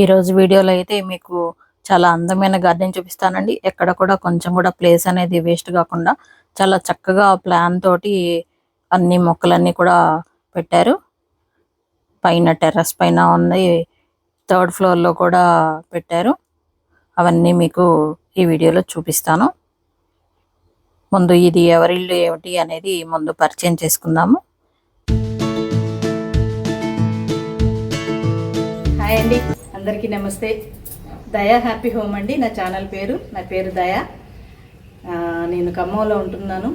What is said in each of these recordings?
ఈరోజు వీడియోలో అయితే మీకు చాలా అందమైన గార్డెన్ చూపిస్తానండి. ఎక్కడ కూడా కొంచెం కూడా ప్లేస్ అనేది వేస్ట్ కాకుండా చాలా చక్కగా ప్లాన్ తోటి అన్ని మొక్కలన్నీ కూడా పెట్టారు. పైన టెర్రస్ పైన ఉంది థర్డ్ ఫ్లోర్లో కూడా పెట్టారు. అవన్నీ మీకు ఈ వీడియోలో చూపిస్తాను. ముందు ఇది ఎవరిల్లు ఏమిటి అనేది ముందు పరిచయం చేసుకుందాము. హాయ్ అండి. అందరికీ నమస్తే. దయా హ్యాపీ హోమ్ అండి. నా ఛానల్ పేరు నా పేరు దయా. నేను ఖమ్మంలో ఉంటున్నాను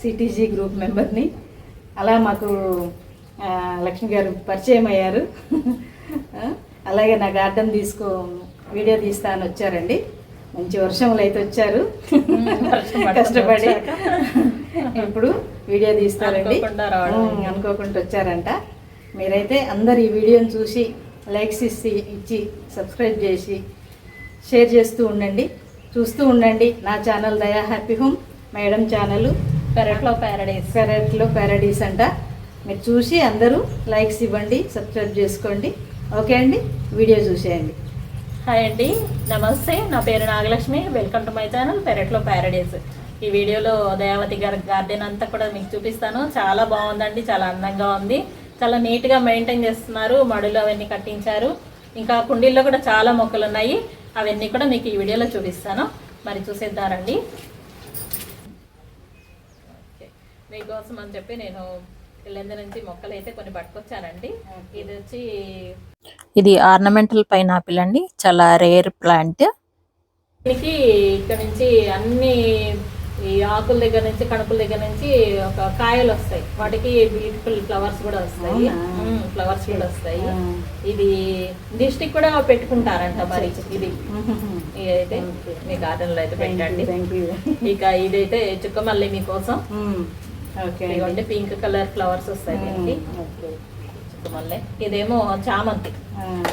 సిటీజీ గ్రూప్ మెంబర్ని. అలా మాకు లక్ష్మి గారు పరిచయం అయ్యారు. అలాగే నా గార్డెన్ తీసుకో వీడియో తీస్తా అని వచ్చారండి. మంచి వర్షంలో అయితే వచ్చారు. కష్టపడి ఇప్పుడు వీడియో తీస్తారండి. అనుకోకుండా వచ్చారంట. మీరైతే అందరు ఈ వీడియోని చూసి లైక్స్ ఇచ్చి ఇచ్చి సబ్స్క్రైబ్ చేసి షేర్ చేస్తూ ఉండండి. చూస్తూ ఉండండి. నా channel Daya happy home madam channel పెరట్లో ప్యారడైస్ పెరట్లో ప్యారడీస్ అంట. మీరు చూసి అందరూ లైక్స్ ఇవ్వండి సబ్స్క్రైబ్ చేసుకోండి. ఓకే అండి? వీడియో చూసేయండి. హాయ్ అండి. నమస్తే. నా పేరు Nagalakshmi. Welcome to my channel పెరట్లో ప్యారడైస్ ఈ వీడియోలో దయావతి గారి గార్డెన్ అంతా కూడా మీకు చూపిస్తాను. చాలా బాగుందండి. చాలా అందంగా ఉంది. చాలా నీట్గా మెయింటైన్ చేస్తున్నారు. మడులు అవన్నీ కట్టించారు. ఇంకా కుండీల్లో కూడా చాలా మొక్కలు ఉన్నాయి అవన్నీ కూడా మీకు ఈ వీడియోలో చూపిస్తాను. మరి చూసేద్దారండి. మీకోసం అని చెప్పి నేను ఇళ్ళంద నుంచి మొక్కలు అయితే కొన్ని పట్టుకొచ్చానండి. ఇది వచ్చి ఇది ఆర్నమెంటల్ పైనాపిల్ అండి. చాలా రేర్ ప్లాంట్. దీనికి ఇక్కడ నుంచి అన్ని ఈ ఆకుల దగ్గర నుంచి కణుపుల దగ్గర నుంచి ఒక కాయలు వస్తాయి. వాటికి బ్యూటిఫుల్ ఫ్లవర్స్ కూడా వస్తాయి? ఫ్లవర్స్ కూడా వస్తాయి. ఇది దిష్టికి కూడా పెట్టుకుంటారంట మరి ఇది. ఇదైతే. మీ గార్డెన్లో అయితే పెట్టండి. ఇక ఇదైతే చుక్కమల్లి మీకోసం. ఓకే ఇదిగోండి పింక్ కలర్ ఫ్లవర్స్ వస్తాయి దీనికి. చుక్కమల్లె. ఇదేమో చామంతి.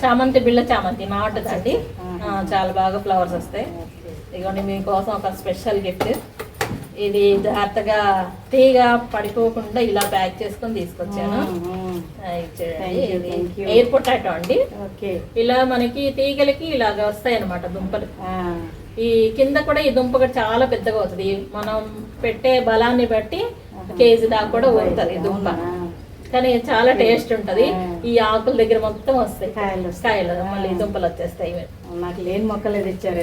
చామంతి బిళ్ళ చామంతి నాటుదండి చాలా బాగా ఫ్లవర్స్ వస్తాయి. ఇదిగోండి మీకోసం ఒక స్పెషల్ గిఫ్ట్ ఇది జాగ్రత్తగా తీగ పడిపోకుండా ఇలా ప్యాక్ చేసుకొని తీసుకొచ్చాను. ఎయిర్ పొటాటో అండి. ఇలా మనకి తీగలకి ఇలాగ వస్తాయి అనమాట దుంపలు ఈ కింద కూడా ఈ దుంప కూడా చాలా పెద్దగా అవుతుంది. మనం పెట్టే బలాన్ని బట్టి కేజీ దాకా కూడా ఈ దుంప. కానీ చాలా టేస్ట్ ఉంటది. ఈ ఆకుల దగ్గర మొత్తం వస్తాయి. కాయలు మళ్ళీ దుంపలు వచ్చేస్తాయి. నాకు లేని మొక్కలే తెచ్చారు.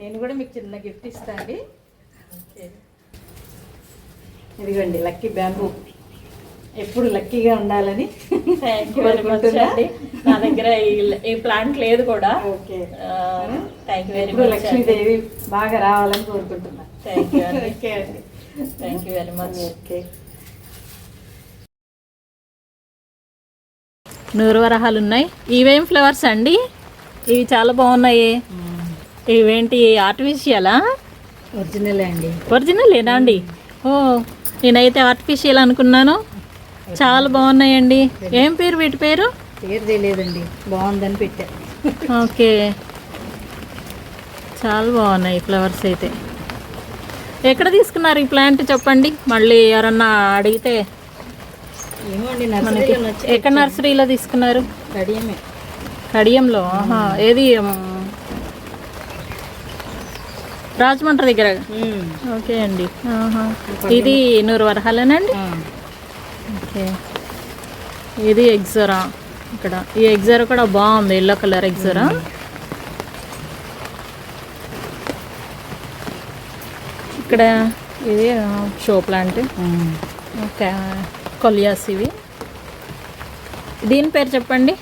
నేను కూడా మీకు చిన్న గిఫ్ట్ ఇస్తా అండి. ఇదిగోండి లక్కీ బ్యాంబూ. ఎప్పుడు లక్కీగా ఉండాలని Thank you very much కోరుకుంటున్నా. అండి. నా దగ్గర ఈ- ప్లాంట్ లేదు కూడా. ఓకే. థ్యాంక్ యూ వెరీ ఎప్పుడు మచ్ లక్ష్మీదేవి బాగా రావాలని కోరుకుంటున్నా. థ్యాంక్ యూ అండి. ఓకే అండి. Thank you very much okay. నూరు వరహాలు ఉన్నాయి ఇవేం ఫ్లవర్స్ అండి? ఇవి చాలా బాగున్నాయి. ఇవేంటి ఆర్టిఫిషియలా ఒరిజినల్ అండి. ఒరిజినల్ ఏనా అండి? ఓ నేనైతే ఆర్టిఫిషియల్ అనుకున్నాను. చాలా బాగున్నాయండి. ఏం పేరు వీటి పేరు? పేరు తెలియదండి. బాగుందని పెట్టా. ఓకే. చాలా బాగున్నాయి ఫ్లవర్స్ అయితే. ఎక్కడ తీసుకున్నారు ఈ ప్లాంట్ చెప్పండి? మళ్ళీ ఎవరన్నా అడిగితే ఎక్కడ నర్సరీలో తీసుకున్నారు? కడియమే. కడియంలో ఏది రాజమండ్రి దగ్గర. ఓకే అండి. ఇది నూరు వరహాలేనండి? ఓకే. ఇది ఎగ్జరా ఇక్కడ. ఈ ఎగ్జరా కూడా బాగుంది ఎల్లో కలర్ ఎగ్జరా ఇక్కడ ఇది షో ప్లాంట్. ఓకే. కొలియాస్ ఇవి. దీని పేరు చెప్పండి?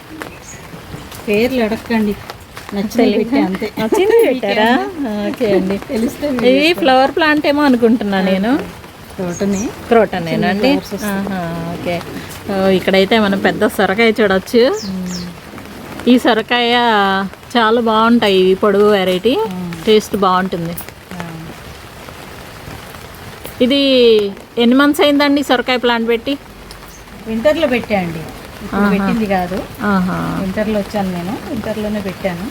పేర్లు అడగండి నచ్చింది పెట్టారా? ఓకే అండి. ఇది ఫ్లవర్ ప్లాంట్ ఏమో అనుకుంటున్నా నేను. తోటని క్రోటనేనండి ఓకే. ఇక్కడైతే మనం పెద్ద సొరకాయ చూడొచ్చు. ఈ సొరకాయ చాలా బాగుంటాయి ఇవి పొడుగు వెరైటీ. టేస్ట్ బాగుంటుంది. ఇది ఎన్ని మంత్స్ అయిందండి సొరకాయ ప్లాంట్ పెట్టి? వింటర్లో పెట్టా అండి. ఇప్పుడు పెట్టింది కాదు. ఆహా, వింటర్లో వచ్చాను నేను. వింటర్లోనే పెట్టాను.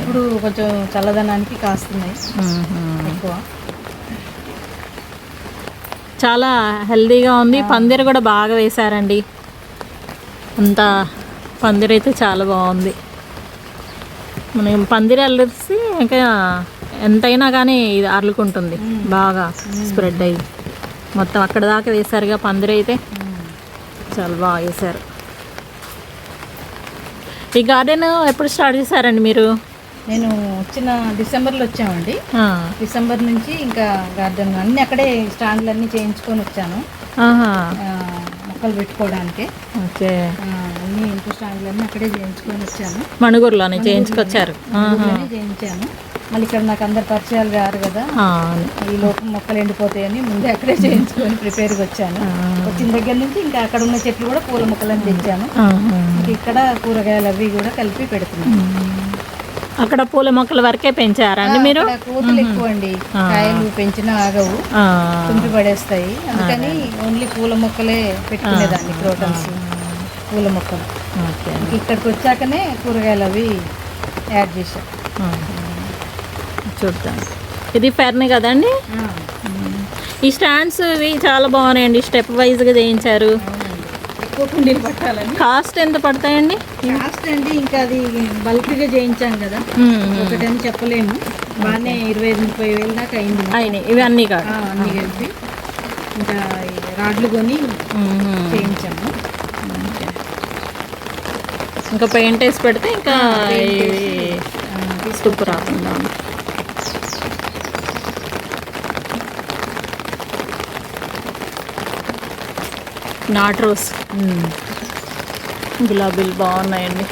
ఇప్పుడు కొంచెం చల్లదనానికి కాస్తున్నాయి. ఎక్కువ. చాలా హెల్దీగా ఉంది. పందిరి కూడా బాగా వేశారండి. అంతా పందిరి అయితే చాలా బాగుంది. మనం పందిరి అల్లిసి ఇంకా ఎంతైనా కానీ ఇది అర్లుకుంటుంది బాగా స్ప్రెడ్ అయ్యి. మొత్తం అక్కడ దాకా వేశారుగా పందిరి అయితే. చాలా బాగా వేశారు. ఈ గార్డెన్ ఎప్పుడు స్టార్ట్ చేశారండి మీరు? నేను వచ్చిన డిసెంబర్లో వచ్చామండి. డిసెంబర్ నుంచి ఇంకా గార్డెన్ అన్నీ అక్కడే స్టాండ్లు అన్నీ చేయించుకొని వచ్చాను. మొక్కలు పెట్టుకోవడానికి. ఓకే. అన్ని ఇంటి స్టాండ్లు అన్నీ అక్కడే చేయించుకొని వచ్చాను. మణుగూరులోనే చేయించుకొచ్చారు. చేయించాను. మళ్ళీ ఇక్కడ నాకు అందరు పరిచయాలు గారు కదా. ఈ లోపు మొక్కలు ఎండిపోతాయని ముందే అక్కడే చేయించుకొని ప్రిపేర్గా వచ్చాను. వచ్చిన దగ్గర నుంచి ఇంకా అక్కడ ఉన్న చెట్లు కూడా పూల మొక్కలని తెచ్చాను. ఇంక ఇక్కడ కూరగాయలు అవి కూడా కలిపి పెడుతున్నాను. అక్కడ పూల మొక్కల వరకే పెంచారా అండి మీరు? కోతులు ఎక్కువ అండి కాయలు పెంచినా ఆగవు. తుంపి పడేస్తాయి. అందుకని ఓన్లీ పూల మొక్కలే పెట్టుకునేదాన్ని క్రోటన్స్. పూల మొక్కలు. ఇక్కడికి వచ్చాకనే కూరగాయలు అవి యాడ్ చేశాను ఆ. చూద్దాం. ఇది ఫెర్న్ కదండి? ఈ స్టాండ్స్ ఇవి చాలా బాగున్నాయండి. స్టెప్ వైజ్గా చేయించారు. కాస్ట్ ఎంత పడతాయండి? లాస్ట్ అండి ఇంకా అది బల్క్గా చేయించాం కదా. ఒకటని చెప్పలేము. బాగానే ఇరవై ఐదు ముప్పై వేలు దాకా అయింది. అయినాయి. ఇవి అన్నీ కాదు. అన్నీ కలిపి ఇంకా రాడ్లు కొని చేయించాము. ఇంకా పెయింట్ వేసి పెడితే ఇంకా తుప్పు రాకుండా నాట్ రోస్. గులాబీలు బాగున్నాయండి.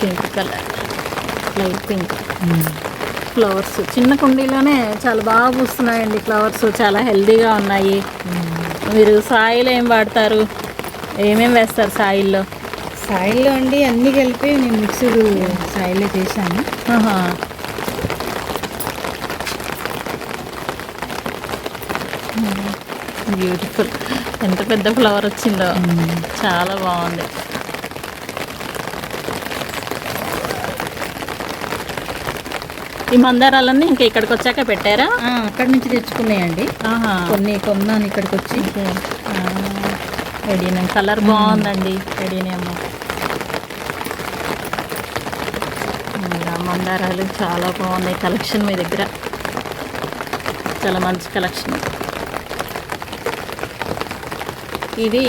Pink colour. Light pink. Flowers. చిన్న కుండీలోనే చాలా బాగా పూస్తున్నాయండి ఫ్లవర్స్. చాలా హెల్దీగా ఉన్నాయి. మీరు సాయిల్ ఏం వాడతారు? ఏమేం వేస్తారు సాయిల్లో? సాయిల్లో అండి అన్నీ కలిపి నేను మిక్స్డ్ సాయిల్లో చేశాను. బ్యూటిఫుల్ ఎంత పెద్ద ఫ్లవర్ వచ్చిందో. చాలా బాగుంది. ఈ మందారాలన్నీ ఇంకా ఇక్కడికి వచ్చాక పెట్టారా? అక్కడి నుంచి తెచ్చుకున్నాయండి. కొన్ని కొన్నాను ఇక్కడికి వచ్చి రెడీనే. కలర్ బాగుందండి. ఇంకా మందారాలు చాలా బాగున్నాయి. కలెక్షన్ మీ దగ్గర. చాలా మంచి కలెక్షన్. ఇది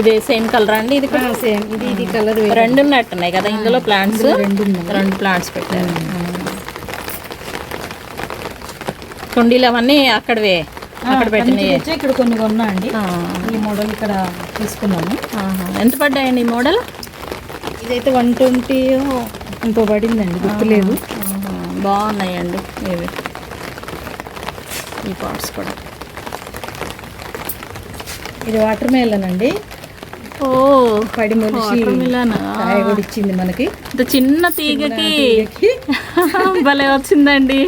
ఇది సేమ్ కలర్ అండి ఇది కూడా? సేమ్ ఇది ఇది కలర్ రెండు ఉన్నట్టున్నాయి కదా ఇందులో ప్లాంట్స్ రెండు రెండు ప్లాంట్స్ పెట్టారు. కుండీలు అవన్నీ అక్కడవే అక్కడ పెట్టినాయి. ఇక్కడ కొన్ని కొన్నా అండి. ఈ మోడల్ ఇక్కడ తీసుకున్నాను ఆహా. ఎంత పడ్డాయండి ఈ మోడల్ ఇదైతే వన్ ట్వంటీ ఎంతో పడిందండి గుర్తులేదు. బాగున్నాయండి ఇవి. ఈ పాట్స్ కూడా. ఇది వాటర్ మేలన్ అండి. ఓ పడి కూడా ఇచ్చింది మనకి. ఇంత చిన్న తీగకి భలే వచ్చిందండి.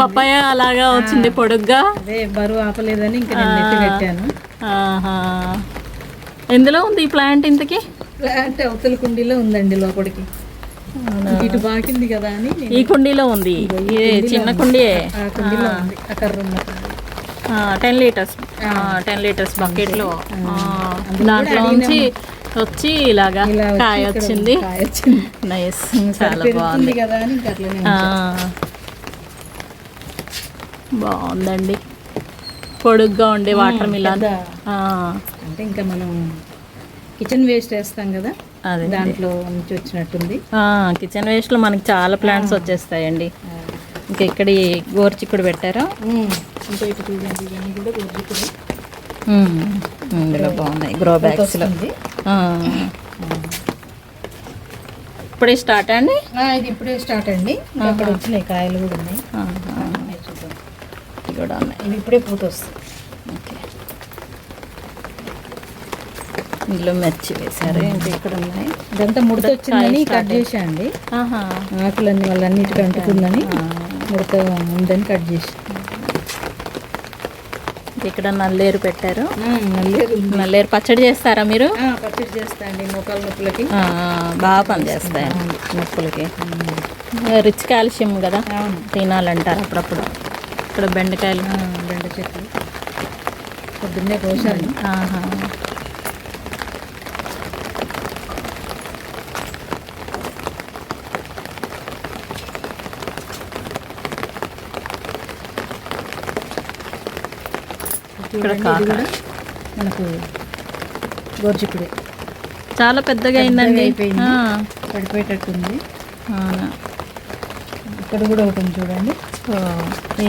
పప్పాయ అలాగా వచ్చింది పొడుగ్గా. అదే బరువు ఆపలేదని ఇంకా నేను పెట్టాను ఆహా. ఎందులో ఉంది ఈ ప్లాంట్ ఇంతకి? ప్లాంట్ అవతల కుండీలో ఉందండి లోపలికి. ఇటు బాకింది కదా అని ఈ కుండీలో ఉంది. చిన్న కుండీయే. ఆ కుండీలో ఉంది. ఆ కర్ర ఉన్న కుండీ. టెన్ లీటర్స్ టెన్ లీటర్స్ బకెట్లో దాంట్లో నుంచి వచ్చి ఇలాగా కాయ వచ్చింది. కాయ వచ్చింది. నైస్ చాలా బాగుంది. బాగుందండి. పొడుగ్గా ఉండే వాటర్ మిలాన్. పెద్ద. అంటే ఇంకా మనం కిచెన్ వేస్ట్ వేస్తాం కదా? అదే దాంట్లో నుంచి వచ్చినట్టుంది. కిచెన్ వేస్ట్లో మనకి చాలా ప్లాంట్స్ వచ్చేస్తాయండి. ఇంకా ఇక్కడ గోర్చిక్కుడు పెట్టారా? ఇంకా ఇటు చూడండి ఇవన్నీ కూడా ఇందులో బాగున్నాయి గ్రో బ్యాగ్స్లో వస్తుంది. ఇప్పుడే స్టార్ట్ అండి? ఇది ఇప్పుడే స్టార్ట్ అండి. అక్కడ వచ్చినాయి కాయలు కూడా ఉన్నాయి. ఇవి కూడా ఉన్నాయి. ఇవి ఇప్పుడే పూత వస్తుంది ఓకే. ఇందులో మిర్చి వేశారు. ఇంకా ఇక్కడ ఉన్నాయి. ఇదంతా ముడత వచ్చిందని కట్ చేసా అండి ఆకులన్నీ వాళ్ళన్నిటికీ అంటుకుందని. ముడత ఉందని కట్ చేసి. ఇక్కడ నల్లేరు పెట్టారు. నల్లేదు నల్లేరు పచ్చడి చేస్తారా మీరు? పచ్చడి చేస్తా అండి మోకాలు నొప్పులకి. బాగా పనిచేస్తాయి. నొప్పులకి. రిచ్ కాల్షియం కదా? తినాలంటారు అప్పుడప్పుడు. ఇక్కడ బెండకాయలు. బెండ చెట్లు పొద్దున్నే కోసాను. ఇక్కడ. కూడా మనకు గోర్చిక్కుడే చాలా పెద్దగా అయిందండి. పడిపోయేటట్టుంది. అవునా. ఇక్కడ కూడా ఒకటి చూడండి.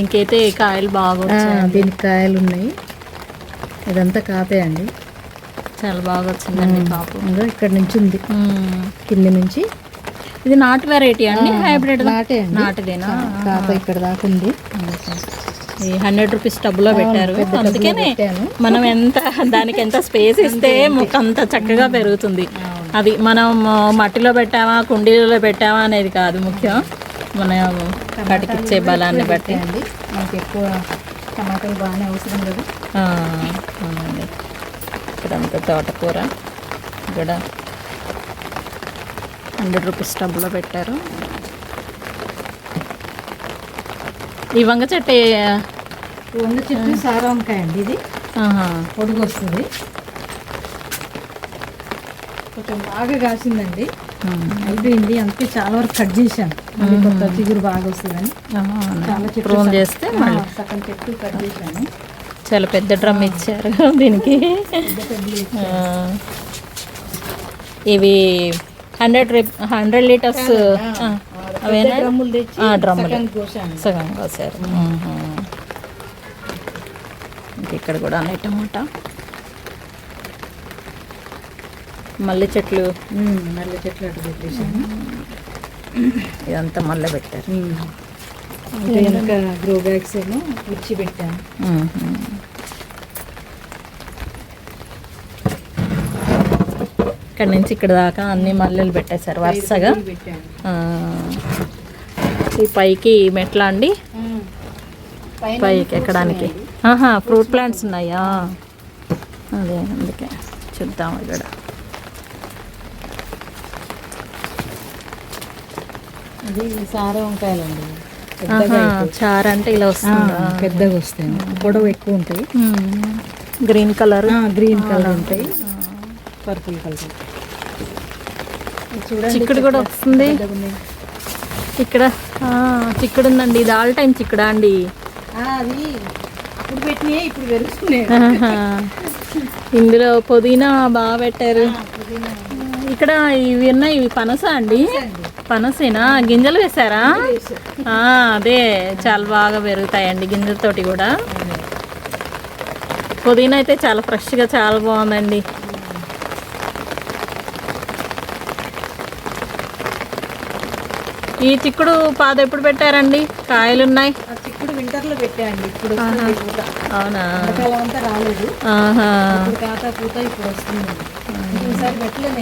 ఇంకైతే కాయలు బాగా దీనికి కాయలు ఉన్నాయి. ఇదంతా కాపే అండి. చాలా బాగా వచ్చిందండి పాపు ఇంకా ఇక్కడ నుంచి ఉంది. కింద నుంచి. ఇది నాటు వెరైటీ అండి హైబ్రిడ్ నాటే నాటుదేనా? కాప ఇక్కడ దాకా ఉంది. ఈ హండ్రెడ్ రూపీస్ టబ్లో పెట్టారు. అందుకనే. మనం ఎంత దానికి ఎంత స్పేస్ ఇస్తే మొక్క అంత చక్కగా పెరుగుతుంది. అది మనం మట్టిలో పెట్టామా కుండీలలో పెట్టామా అనేది కాదు ముఖ్యం. మనం కటికిచ్చే బలాన్ని బట్టి. అండి మనకి ఎక్కువ టమాటాలు బాగానే అవసరం కదా. ఆ, అవునండి. ఇక్కడంతా తోటకూర. ఇక్కడ హండ్రెడ్ రూపీస్ టబ్లో పెట్టారు. ఈ వంగ చెట్టు వంద చెట్టు సారా వంకాయ అండి ఇది. పొడుగు వస్తుంది కొంచెం బాగా కాసిందండి. అయిపోయింది. అందుకే చాలా వరకు కట్ చేశాను. మళ్ళీ కొత్త చిగురు బాగా వస్తుందని. చాలా చెట్లు సగం- చేస్తే సగం చెట్టు కట్ చేశాను. చాలా పెద్ద డ్రమ్ ఇచ్చారు దీనికి. ఇవి హండ్రెడ్ హండ్రెడ్ లీటర్స్ అవేనా? డ్రమ్ములు. సగం కోసారు. ఇక్కడ కూడా అన్నీ టమాటా. మల్లె చెట్లు. ఉమ్, నల్ల చెట్లు అటు పెట్టేశాను ఇదంతా మల్లె పెట్టారు. ఇంకా గ్రో బ్యాగ్స్ ఏమో ఇచ్చి పెట్టాను. ఇక్కడ నుంచి ఇక్కడ దాకా అన్ని మల్లెలు పెట్టేశారు వరుసగా. ఈ పైకి మెట్లా అండి? పైకి ఎక్కడానికి. ఆహా ఫ్రూట్ ప్లాంట్స్ ఉన్నాయా? అదే అందుకే చూద్దాం ఇక్కడ. అది సారా వంకాయలండి. చారు అంటే ఇలా వస్తుందా. పెద్దగా వస్తాయి. పొడవు ఎక్కువ ఉంటాయి. Green colour. గ్రీన్ కలర్ ఉంటాయి. Purple colour. చిక్కుడు కూడా వస్తుంది. ఇక్కడ ఆ, చిక్కుడు ఉందండి. ఇది ఆల్ టైం చిక్కుడా అండి. ఇందులో పుదీనా బాగా పెట్టారు. ఇక్కడ ఇవి ఉన్నాయి ఇవి పనస అండి. పనసేనా? గింజలు వేసారా అదే చాలా బాగా పెరుగుతాయండి గింజలతోటి కూడా. పుదీనా అయితే చాలా ఫ్రెష్గా చాలా బాగుందండి. ఈ చిక్కుడు పాద ఎప్పుడు పెట్టారండి? కాయలు ఉన్నాయి చిక్కుడు వింటర్లో పెట్టాయండి. ఇప్పుడు అవునా? అంతా రాలేదు. కాతా పూత ఇప్పుడు వస్తుంది. ఈసారి పెట్టలేదు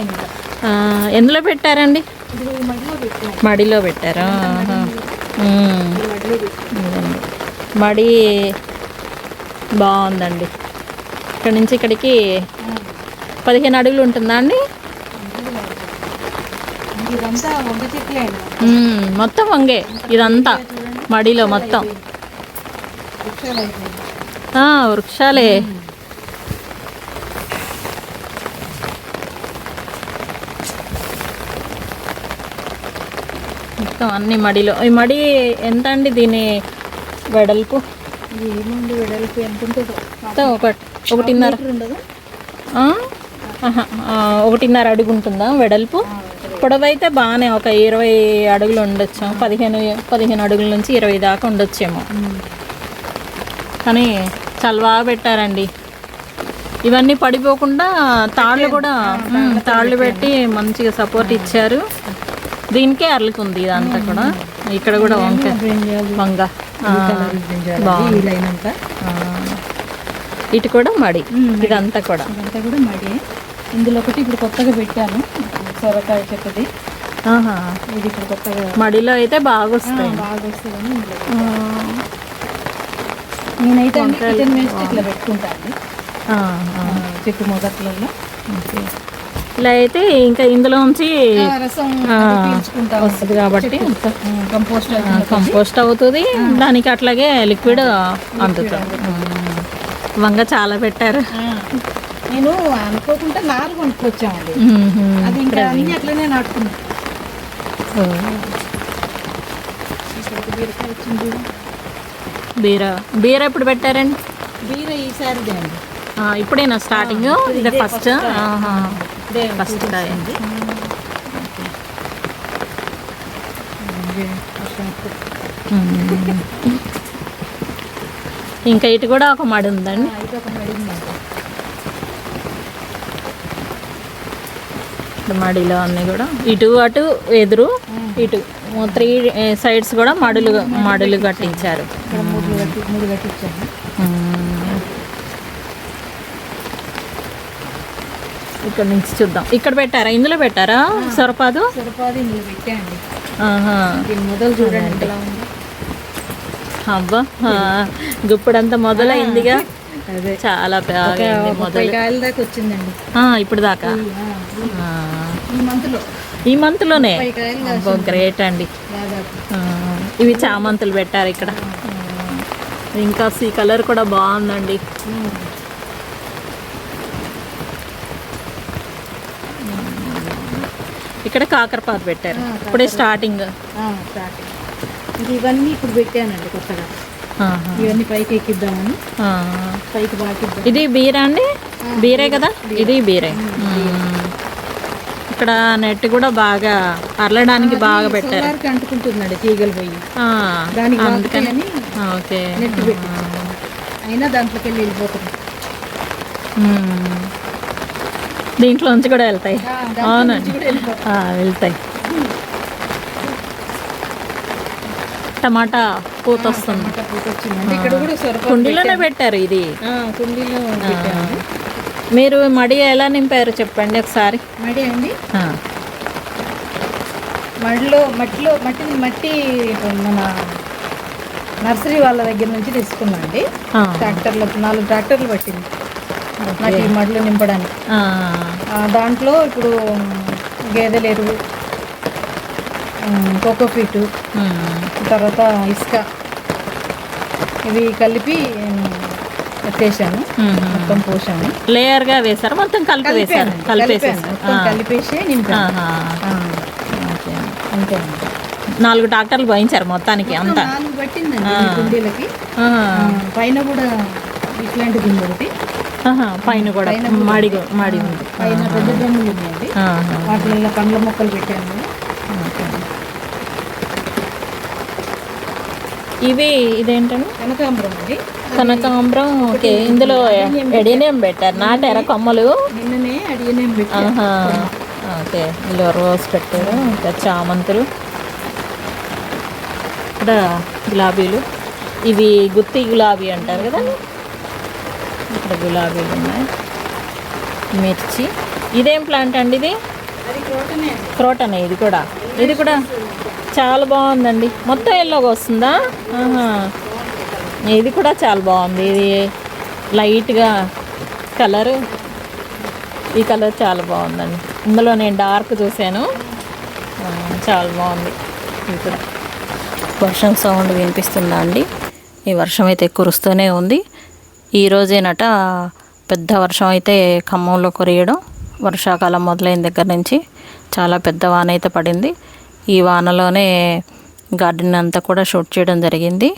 ఎందులో పెట్టారండి? మడిలో పెట్టారా. మడి బాగుందండి. ఇక్కడ నుంచి ఇక్కడికి పదిహేను అడుగులు ఉంటుందా అండి? ఇదంతా వంద చెట్లే అండి. మొత్తం వంగే. ఇదంతా మడిలో మొత్తం. వృక్షాలు అయిపోయింది ఆ, వృక్షాలే. మొత్తం అన్ని మడిలో. ఈ మడి ఎంత అండి దీని వెడల్పు? ఏముంది వెడల్పు? ఎంత ఉంటుందో ఒకటిన్నర. ఒకటిన్నర అడుగు ఉంటుందా వెడల్పు పొడవు అయితే బాగానే ఒక ఇరవై అడుగులు ఉండొచ్చు. పదిహేను పదిహేను అడుగుల నుంచి ఇరవై దాకా ఉండొచ్చేమో. కానీ చాలా బాగా పెట్టారండి. ఇవన్నీ పడిపోకుండా తాళ్ళు కూడా తాళ్ళు పెట్టి మంచిగా సపోర్ట్ ఇచ్చారు. దీనికే అర్లుకుంది ఇదంతా కూడా. ఇక్కడ కూడా వంకాయ వంగ. ఇటు కూడా మడి. ఇదంతా కూడా. ఇదంతా కూడా మడి. ఇందులో ఒకటి ఇప్పుడు కొత్తగా పెట్టాను. సొరకాయ చెట్టుది. ఇది ఇప్పుడు కొత్తగా మడిలో అయితే బాగా వస్తాయి బాగా వస్తుందని నేనైతే కిచెన్ వేస్ట్ ఇట్లా పెట్టుకుంటాను చెట్టు మొదట్లలో. ఓకే. ఇలా అయితే ఇంకా ఇందులో నుంచి వస్తుంది కాబట్టి కంపోస్ట్ కంపోస్ట్ అవుతుంది. దానికి అట్లాగే లిక్విడ్ అందుతుంది వంగ చాలా పెట్టారు. నేను అనుకోకుండా నారు కొనుక్కొచ్చామండి. అది ఇంకా అన్ని అట్లనే నాటుకున్నాం. ఓ. ఇక్కడికి బీరకాయ వచ్చింది. బీర. బీర ఎప్పుడు పెట్టారండి? బీర ఈసారిదే అండి. ఇప్పుడేనా స్టార్టింగ్? ఇదే ఫస్ట్? ఫస్ట్ వస్తుంది. ఇంకా ఇటు కూడా ఒక మడి ఉందండి. ఆ, ఇది ఒక ఇటు మడిలో అన్నీ కూడా. ఇటు అటు ఎదురు ఇటు త్రీ సైడ్స్ కూడా మడులు మడులు కట్టించారు. ఇక్కడ నుంచి చూద్దాం. ఇక్కడ పెట్టారా? ఇందులో పెట్టారా? సొరపాదు? సరిపాది మొదలు చూడండి అబ్బా గుప్పుడంతా మొదలైందిగా. చాలా మొదలు. దాకా వచ్చిందండి. ఇప్పుడు దాకా. ఈ మంత్లో ఈ మంత్లోనే గ్రేట్ అండి. ఇవి చామంతులు పెట్టారు ఇక్కడ. ఇంకా ఈ కలర్ కూడా బాగుందండి. ఇక్కడ కాకరపాత పెట్టారు. ఇప్పుడే స్టార్టింగ్ ఇవన్నీ ఇప్పుడు పెట్టానండి కొత్తగా. ఇవన్నీ పైకి ఎక్కిద్దామని. పైకి బాకిద్దాం ఇది బీరా అండి? బీరే కదా? ఇది బీరే. ఇక్కడ నెట్ కూడా బాగా అరలడానికి బాగా పెట్టారు. అంటుకుంటుందండి తీగలు పోయి. ఆ, దానికి అందుకని. బాగుంటాయని ఓకే. నెట్ పెట్టి అయినా దాంట్లోకి వెళ్ళి వెళ్ళిపోతుంది. దీంట్లోంచి కూడా వెళ్తాయి. దాంట్లో అవునండి. నుంచి కూడా వెళ్ళిపోతుంది ఆ, వెళ్తాయి. టమాటా పూత వస్తుంది. కుండీలోనే పెట్టారు ఇది. కుండీలో మీరు మడి ఎలా నింపారు చెప్పండి ఒకసారి? మడి అండి? మడిలో మట్టిలో మట్టి మట్టి మన నర్సరీ వాళ్ళ దగ్గర నుంచి తీసుకున్నా అండి ట్రాక్టర్లు నాలుగు ట్రాక్టర్లు పట్టింది. నాకు ఈ మడిలో నింపడానికి. దాంట్లో ఇప్పుడు గేదెల ఎరువు కోకోఫీటు మ్మ్. తర్వాత ఇసుక ఇవి కలిపి మ్మ్. మొత్తం పోసాను లేయర్గా వేశారు? మొత్తం కలిపి కలిపాను. మొత్తం కలిపేసి నింపాను. అంతేనండి నాలుగు ట్రాక్టర్లు పోయించారు మొత్తానికి అంతా. పట్టిందండి పైన కూడా ఇట్లాంటిది ఉంది ఒకటి. పైన కూడా మడి గు- మడి ఉంది. పైన పెద్ద డ్రమ్ములు ఉన్నాయండి ఆహా. వాటిల్లో పండ్ల మొక్కలు పెట్టాను ఓకే. ఇవి ఇదేంటండి? కనకాంబరం అండి. కనకాంబరం ఓకే. ఇందులో ఎడినేం పెట్టారు? నాటారా కొమ్మలు? నిన్ననే ఆహా. ఓకే. ఇందులో రోజ్ పెట్టారు. ఇంకా చామంతులు. ఇక్కడ గులాబీలు. ఇవి గుత్తి గులాబీ అంటారు కదా? ఇక్కడ గులాబీలు ఉన్నాయి. మిర్చి. ఇదేం ప్లాంట్ అండి ఇది? క్రోటనే ఇది కూడా. ఇది కూడా చాలా బాగుందండి. మొత్తం ఎల్లోగా వస్తుందా? ఇది కూడా చాలా బాగుంది. ఇది లైట్గా కలరు. ఈ కలర్ చాలా బాగుందండి. ఇందులో నేను డార్క్ చూశాను. చాలా బాగుంది. ఇది కూడా. వర్షం సౌండ్ వినిపిస్తుందా అండి? ఈ వర్షం అయితే కురుస్తూనే ఉంది. ఈ రోజేనట పెద్ద వర్షం అయితే ఖమ్మంలో కురియడం. వర్షాకాలం మొదలైన దగ్గర నుంచి చాలా పెద్ద వాన అయితే పడింది. ఈ వానలోనే గార్డెన్ అంతా కూడా షూట్ చేయడం జరిగింది.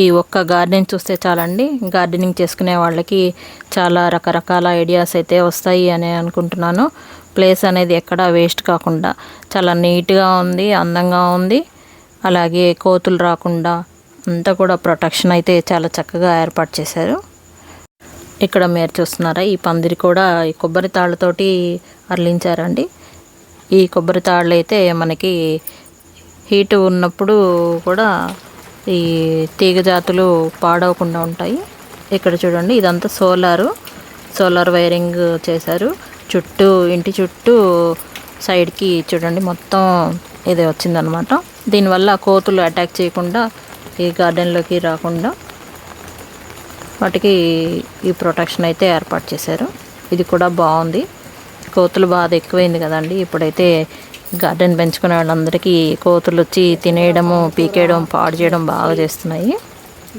ఈ ఒక్క గార్డెన్ చూస్తే చాలండి. గార్డెనింగ్ చేసుకునే వాళ్ళకి చాలా రకరకాల ఐడియాస్ అయితే వస్తాయి అని అనుకుంటున్నాను. ప్లేస్ అనేది ఎక్కడా వేస్ట్ కాకుండా చాలా నీట్గా ఉంది అందంగా ఉంది. అలాగే కోతులు రాకుండా అంతా కూడా ప్రొటెక్షన్ అయితే చాలా చక్కగా ఏర్పాటు చేశారు. ఇక్కడ మీరు చూస్తున్నారా ఈ పందిరి కూడా ఈ కొబ్బరి తాళ్ళతోటి అర్లించారండి ఈ కొబ్బరి తాళ్ళు అయితే మనకి హీట్ ఉన్నప్పుడు కూడా ఈ తీగ జాతులు పాడవకుండా ఉంటాయి. ఇక్కడ చూడండి ఇదంతా సోలారు సోలార్ వైరింగ్ చేశారు. చుట్టూ ఇంటి చుట్టూ సైడ్కి చూడండి మొత్తం ఇది వచ్చిందనమాట. దీనివల్ల కోతులు అటాక్ చేయకుండా ఈ గార్డెన్లోకి రాకుండా వాటికి ఈ ప్రొటెక్షన్ అయితే ఏర్పాటు చేశారు. ఇది కూడా బాగుంది. కోతులు బాధ ఎక్కువైంది కదండి. ఇప్పుడైతే గార్డెన్ పెంచుకునే వాళ్ళందరికీ కోతులు వచ్చి తినేయడము పీకేయడం పాడు చేయడం బాగా చేస్తున్నాయి.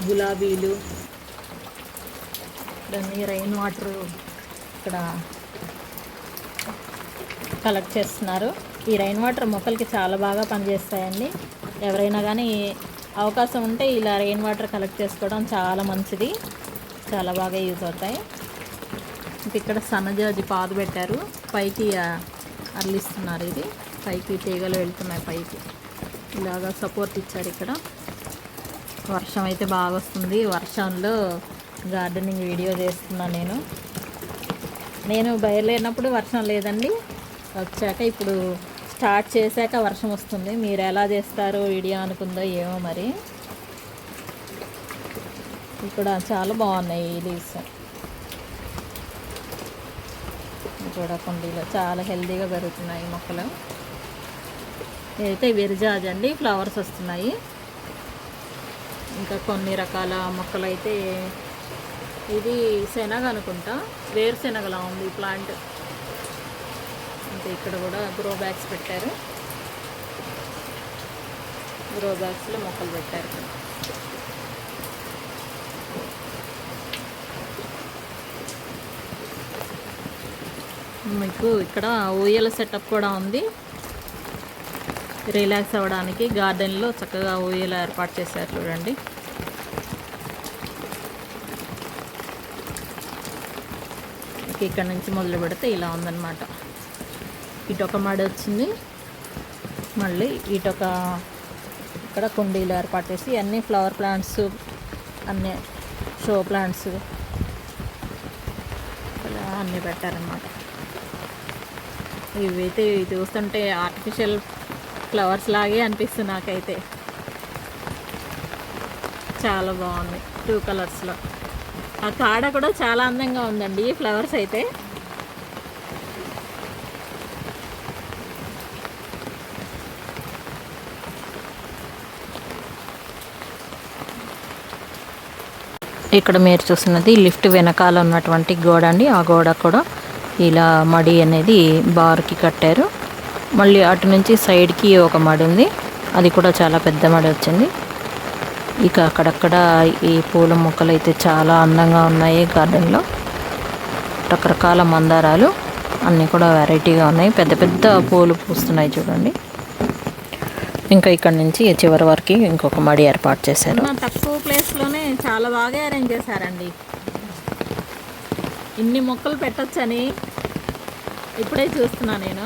గులాబీలు రైన్ రెయిన్ వాటర్ ఇక్కడ కలెక్ట్ చేస్తున్నారు. ఈ రైన్ వాటర్ మొక్కలకి చాలా బాగా పనిచేస్తాయండి. ఎవరైనా కానీ అవకాశం ఉంటే ఇలా రెయిన్ వాటర్ కలెక్ట్ చేసుకోవడం చాలా మంచిది. చాలా బాగా యూజ్ అవుతాయి. ఇక్కడ సన్నజాజి పాదు పెట్టారు. పైకి ఆ, ఇది. పైకి తీగలు వెళ్తున్నాయి పైకి. ఇలాగా సపోర్ట్ ఇచ్చారు ఇక్కడ. వర్షం అయితే బాగా వస్తుంది. వర్షంలో గార్డెనింగ్ వీడియో చేస్తున్నాను నేను. నేను బయలుదేరినప్పుడు వర్షం లేదండి. వచ్చాక ఇప్పుడు స్టార్ట్ చేశాక వర్షం వస్తుంది. మీరు ఎలా చేస్తారో? వీడియో అనుకుందో ఏమో మరి. ఇక్కడ చాలా బాగున్నాయి ఈ లీవ్స్. కూడా కుండీలో చాలా హెల్తీగా పెరుగుతున్నాయి మొక్కలు. ఇదైతే విరిజాజ్ అండి ఫ్లవర్స్ వస్తున్నాయి. ఇంకా కొన్ని రకాల మొక్కలు అయితే ఇది శనగ అనుకుంటా వేరుశెనగలా ఉంది ఈ ప్లాంట్ ఇంకా ఇక్కడ కూడా గ్రో బ్యాగ్స్ పెట్టారు. గ్రో బ్యాగ్స్లో మొక్కలు పెట్టారు. మీకు ఇక్కడ ఊయల సెటప్ కూడా ఉంది. రిలాక్స్ అవ్వడానికి గార్డెన్లో చక్కగా ఊయల ఏర్పాటు చేశారు చూడండి. ఇక్కడ నుంచి మొదలు పెడితే ఇలా ఉందన్నమాట. ఇటొక మడి వచ్చింది. మళ్ళీ ఇటొక ఇక్కడ కుండీలు ఏర్పాటు చేసి అన్ని ఫ్లవర్ ప్లాంట్స్ అన్నీ షో ప్లాంట్స్ ఇలా అన్నీ పెట్టారనమాట ఇవైతే చూస్తుంటే ఆర్టిఫిషియల్ ఫ్లవర్స్ లాగే అనిపిస్తుంది నాకైతే. చాలా బాగుంది టూ కలర్స్లో ఆ కాడ కూడా చాలా అందంగా ఉందండి ఈ ఫ్లవర్స్ అయితే. ఇక్కడ మీరు చూస్తున్నది లిఫ్ట్ వెనకాల ఉన్నటువంటి గోడ అండి. ఆ గోడ కూడా ఇలా మడి అనేది బార్కి కట్టారు. మళ్ళీ అటు నుంచి సైడ్కి ఒక మడి ఉంది. అది కూడా చాలా పెద్ద మడి వచ్చింది. ఇక అక్కడక్కడ ఈ పూల మొక్కలు అయితే చాలా అందంగా ఉన్నాయి గార్డెన్లో. రకరకాల మందారాలు అన్నీ కూడా వెరైటీగా ఉన్నాయి. పెద్ద పెద్ద పూలు పూస్తున్నాయి చూడండి. ఇంకా ఇక్కడ నుంచి చివరి వరకు ఇంకొక మడి ఏర్పాటు చేశారు. తక్కువ ప్లేస్లోనే చాలా బాగా అరేంజ్ చేశారండి. ఇన్ని మొక్కలు పెట్టచ్చని ఇప్పుడే చూస్తున్నా నేను.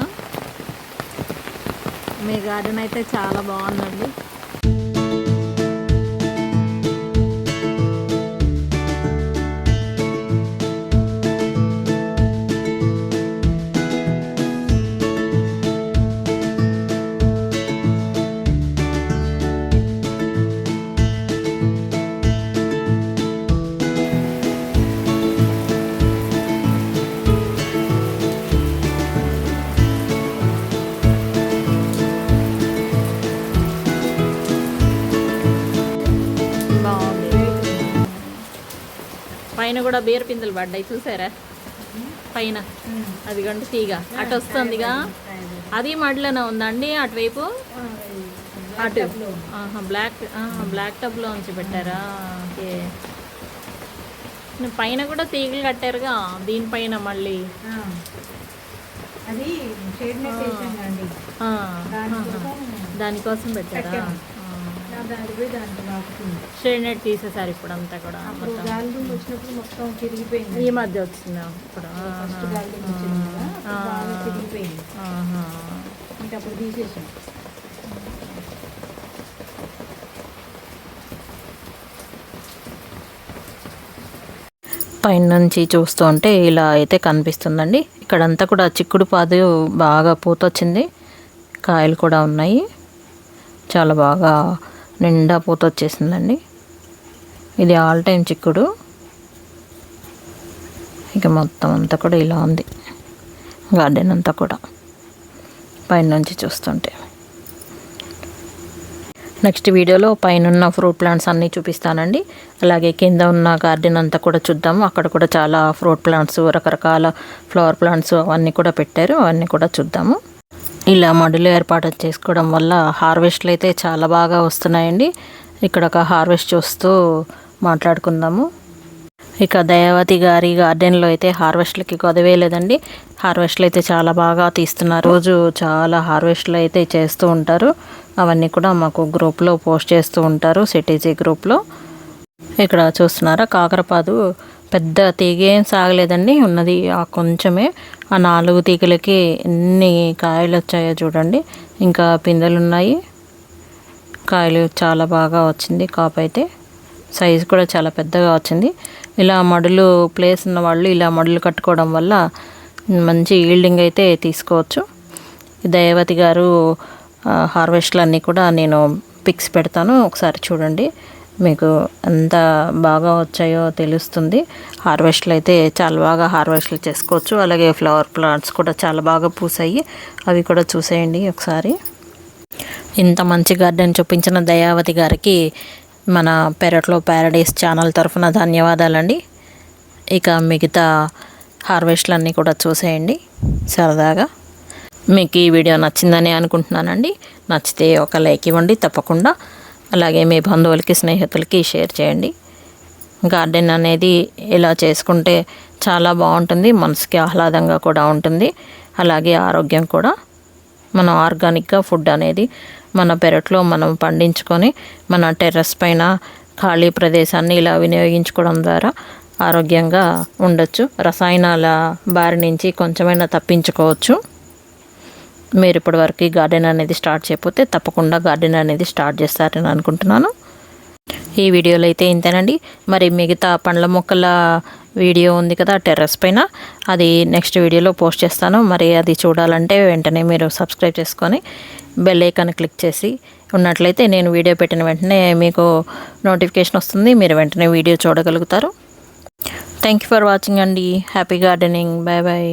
మీ గార్డెన్ అయితే చాలా బాగుందండి. పైన కూడా బీర పిందులు పడ్డాయి చూసారా? పైన. అదిగండి తీగ. అటు వస్తుందిగా. అది మడిలోనే ఉందండి అటువైపు? అటు. ఆహా, బ్లాక్ బ్లాక్ టబ్లో ఉంచి పెట్టారా? ఓకే. పైన కూడా తీగలు కట్టారుగా దీనిపైన మళ్ళీ. అది దానికోసం పెట్టారా? కట్టాము. దాని పోయి దాంట్లో నాటుతుంది షేడ్ నెట్ తీసేసారు ఇప్పుడు అంతా కూడా అప్పుడు మొత్తం. గాలి దుమ్ము వచ్చినప్పుడు మొత్తం తిరిగిపోయింది. ఈ మధ్య వచ్చిందా? ఇప్పుడు ఫస్ట్ గాలి దుమ్ము వచ్చింది కదా అప్పుడు బాగా తిరిగిపోయింది. ఆహా. ఇంకా అప్పుడు తీసేసాం. పైన నుంచి చూస్తూ ఉంటే ఇలా అయితే కనిపిస్తుందండి. ఇక్కడంతా కూడా చిక్కుడు పాదు బాగా పూతొచ్చింది. కాయలు కూడా ఉన్నాయి. చాలా బాగా నిండా పూత వచ్చేసిందండి. ఇది ఆల్ టైం చిక్కుడు. ఇక మొత్తం అంతా కూడా ఇలా ఉంది. గార్డెన్ అంతా కూడా. పైన నుంచి చూస్తుంటే. నెక్స్ట్ వీడియోలో పైన ఉన్న ఫ్రూట్ ప్లాంట్స్ అన్నీ చూపిస్తానండి. అలాగే కింద ఉన్న గార్డెన్ అంతా కూడా చూద్దాము. అక్కడ కూడా చాలా ఫ్రూట్ ప్లాంట్స్ రకరకాల ఫ్లవర్ ప్లాంట్స్ అవన్నీ కూడా పెట్టారు. అవన్నీ కూడా చూద్దాము. ఇలా మడులు ఏర్పాటు చేసుకోవడం వల్ల హార్వెస్ట్లు అయితే చాలా బాగా వస్తున్నాయండి. ఇక్కడ ఒక హార్వెస్ట్ చూస్తూ మాట్లాడుకుందాము. ఇక దయావతి గారి గార్డెన్లో అయితే హార్వెస్ట్లకి కొదవేయలేదండి హార్వెస్ట్లు అయితే చాలా బాగా తీస్తున్నారు. రోజు చాలా హార్వెస్ట్లు అయితే చేస్తూ ఉంటారు. అవన్నీ కూడా మాకు గ్రూప్లో పోస్ట్ చేస్తూ ఉంటారు సిటీజీ గ్రూప్లో. ఇక్కడ చూస్తున్నారా? కాకరపాదు పెద్ద తీగ ఏం సాగలేదండి. ఉన్నది ఆ కొంచెమే. ఆ నాలుగు తీగలకి ఎన్ని కాయలు వచ్చాయో చూడండి. ఇంకా పిందెలు ఉన్నాయి. కాయలు చాలా బాగా వచ్చింది కాపు అయితే. సైజు కూడా చాలా పెద్దగా వచ్చింది. ఇలా మడులు ప్లేస్ ఉన్న వాళ్ళు ఇలా మడులు కట్టుకోవడం వల్ల మంచి ఈల్డింగ్ అయితే తీసుకోవచ్చు. దయవతి గారు హార్వెస్ట్లు అన్నీ కూడా నేను పిక్స్ పెడతాను. ఒకసారి చూడండి. మీకు ఎంత బాగా వచ్చాయో తెలుస్తుంది. హార్వెస్ట్లు అయితే చాలా బాగా హార్వెస్ట్లు చేసుకోవచ్చు. అలాగే ఫ్లవర్ ప్లాంట్స్ కూడా చాలా బాగా పూసాయి. అవి కూడా చూసేయండి ఒకసారి. ఇంత మంచి గార్డెన్ చూపించిన దయావతి గారికి మన పెరట్లో ప్యారడైస్ ఛానల్ తరఫున ధన్యవాదాలండి. ఇక మిగతా హార్వెస్ట్లన్నీ కూడా చూసేయండి సరదాగా. మీకు ఈ వీడియో నచ్చిందని అనుకుంటున్నానండి. నచ్చితే ఒక లైక్ ఇవ్వండి తప్పకుండా. అలాగే మీ బంధువులకి స్నేహితులకి షేర్ చేయండి. గార్డెన్ అనేది ఇలా చేసుకుంటే చాలా బాగుంటుంది మనసుకి ఆహ్లాదంగా కూడా ఉంటుంది అలాగే ఆరోగ్యం కూడా. మనం ఆర్గానిక్గా ఫుడ్ అనేది మన పెరట్లో మనం పండించుకొని మన టెర్రస్ పైన ఖాళీ ప్రదేశాన్ని ఇలా వినియోగించుకోవడం ద్వారా ఆరోగ్యంగా ఉండొచ్చు. రసాయనాల బారి నుంచి కొంచెమైనా తప్పించుకోవచ్చు. మీరు ఇప్పటి వరకు గార్డెన్ అనేది స్టార్ట్ చేయకపోతే తప్పకుండా గార్డెన్ అనేది స్టార్ట్ చేస్తారని అనుకుంటున్నాను. ఈ వీడియోలో అయితే ఇంతేనండి. మరి మిగతా పండ్ల మొక్కల వీడియో ఉంది కదా టెర్రస్ పైన. అది నెక్స్ట్ వీడియోలో పోస్ట్ చేస్తాను. మరి అది చూడాలంటే వెంటనే మీరు సబ్స్క్రైబ్ చేసుకొని బెల్ ఐకాన్ క్లిక్ చేసి ఉన్నట్లయితే నేను వీడియో పెట్టిన వెంటనే మీకు నోటిఫికేషన్ వస్తుంది. మీరు వెంటనే వీడియో చూడగలుగుతారు. థ్యాంక్ యూ ఫర్ వాచింగ్ అండి. Happy gardening. Bye bye.